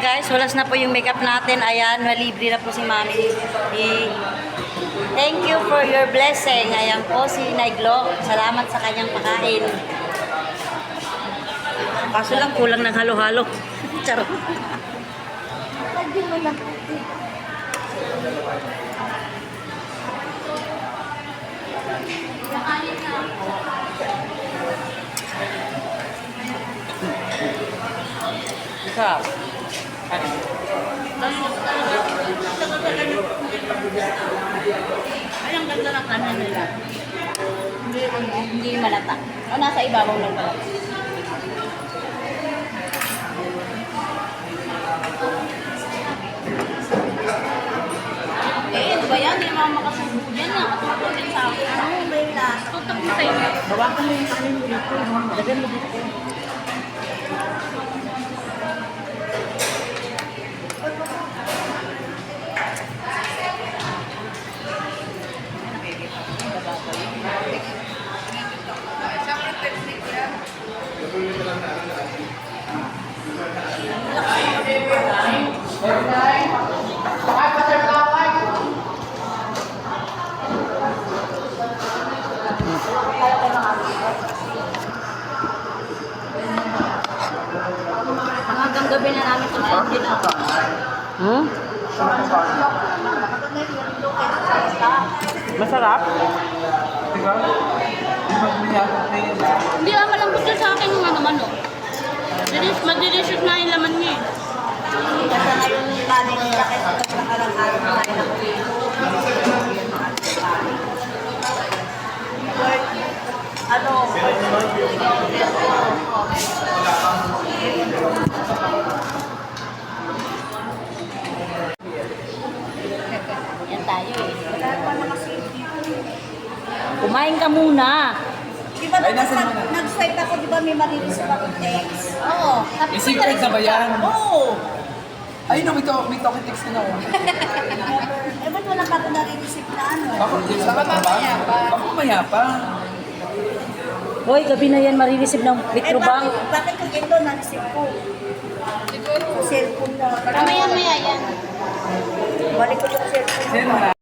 guys, walas na po yung makeup natin. Ayan, libre na po si Mami. Thank you for your blessing. Ayan po si Naiglo. Salamat sa kanyang pakain. Kaso lang, kulang ng halo-halo. Charot. Lagi mo na. Sarap. Ang ganda ng kanan nila. Hindi, hindi malata. O, nasa ibabaw lang pala. Eh, ano ba yan? Hindi naman makasubo yan. Nakatulog din sa akin. Ano, may lasa. Tutok mo sa'yo. Bawakan mo yung kanin dito. Lagyan mo dito. Hanggang gabi na namin ito na ako. Hmm? Masarap? Hindi ah, malambot yun sa akin yung ano ano. Dilis, madelicious na yung laman niya eh. Kasi ngayon yung kanin nila kasi nakalang araw na tayo na Ano? Yan tayo eh. Kumain ka muna. Di ba nag- nag- nag-swipe ako, di ba may marilis pa akong text? Oo. Tapos May secret na ba yan? Oo! Ay, no, may, to, may talking text na ako. Eh, ba't wala ka ito nare-receive na ano? Ako, sa ba? Ako mayapa. Hoy, gabi na yan marireceive ng Eh, Vitrobang. bakit, bakit kung ito na-receive ko? Sa cellphone na. Mamaya-maya yan. Balik ko yung cellphone. Sino na?